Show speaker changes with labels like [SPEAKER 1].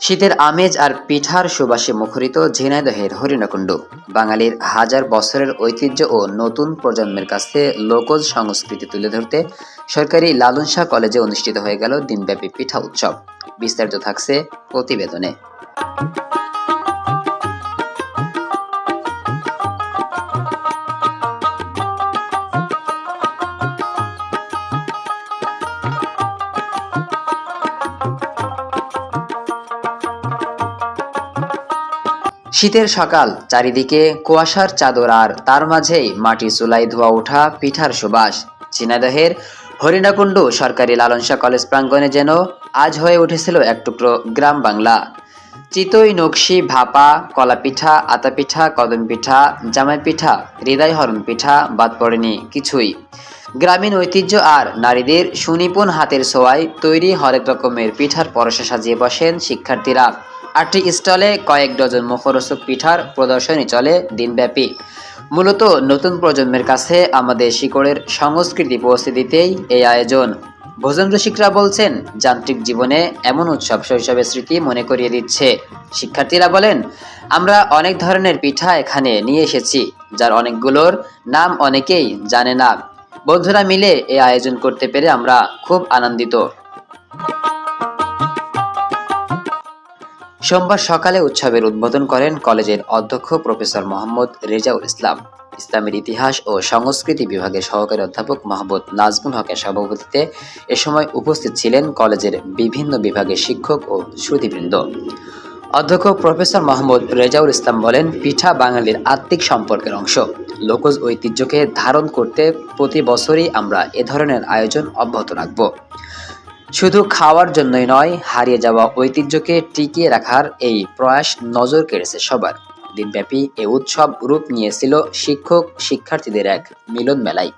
[SPEAKER 1] শীতের আমেজ আর পিঠার সুবাসে মুখরিত ঝিনাইদহের হরিণকুণ্ড। বাঙালির হাজার বছরের ঐতিহ্য ও নতুন প্রজন্মের কাছে লোকজ সংস্কৃতি তুলে ধরতে সরকারি লালন শাহ কলেজে অনুষ্ঠিত হয়ে গেল দিনব্যাপী পিঠা উৎসব। বিস্তারিত থাকছে প্রতিবেদনে। শীতের সকাল, চারিদিকে কুয়াশার চাদর আর তার মাঝেই মাটির চুলাই ধোয়া ওঠা পিঠার সুবাস। ঝিনাইদহের হরিণাকুণ্ড সরকারি লালনশা কলেজ প্রাঙ্গণে যেন আজ হয়ে উঠেছিল এক টুকরো গ্রাম বাংলা। চিতই, নকশি, ভাপা কলা পিঠা আতা পিঠা কদম পিঠা জামাই পিঠা হৃদয় হরণ পিঠা বাদ পড়েনি কিছুই। গ্রামীণ ঐতিহ্য আর নারীদের সুনিপুণ হাতের ছোঁয়ায় তৈরি হরেক রকমের পিঠার পরশা সাজিয়ে বসেন শিক্ষার্থীরা। আটটি স্টলে কয়েক ডজন মুখরোচক পিঠার প্রদর্শনী চলে দিনব্যাপী। মূলত নতুন প্রজন্মের কাছে আমাদের শিকড়ের সংস্কৃতি পৌঁছে দিতেই এই আয়োজন। ভোজন রসিকরা বলছেন, যান্ত্রিক জীবনে এমন উৎসব শৈশবের স্মৃতি মনে করিয়ে দিচ্ছে। শিক্ষার্থীরা বলেন, আমরা অনেক ধরনের পিঠা এখানে নিয়ে এসেছি, যার অনেকগুলোর নাম অনেকেই জানে না। বন্ধুরা মিলে এই আয়োজন করতে পেরে আমরা খুব আনন্দিত। সোমবার সকালে উৎসবের উদ্বোধন করেন কলেজের অধ্যক্ষ প্রফেসর মোহাম্মদ রেজাউল ইসলাম। ইসলামের ইতিহাস ও সংস্কৃতি বিভাগের সহকারী অধ্যাপক মাহমুদ নাজমুল হকের সভাপতিত্বে এ সময় উপস্থিত ছিলেন কলেজের বিভিন্ন বিভাগের শিক্ষক ও শ্রুতিবৃন্দ। অধ্যক্ষ প্রফেসর মোহাম্মদ রেজাউল ইসলাম বলেন, পিঠা বাঙালির আত্মিক সম্পর্কের অংশ। লোকজ ঐতিহ্যকে ধারণ করতে প্রতি বছরই আমরা এ ধরনের আয়োজন অব্যাহত রাখব। শুধু খাওয়ার জন্যই নয়, হারিয়ে যাওয়া ঐতিহ্যকে টিকিয়ে রাখার এই প্রয়াস নজর কেড়েছে সবার। দিনব্যাপী এ উৎসব রূপ নিয়েছিল শিক্ষক শিক্ষার্থীদের এক মিলন মেলায়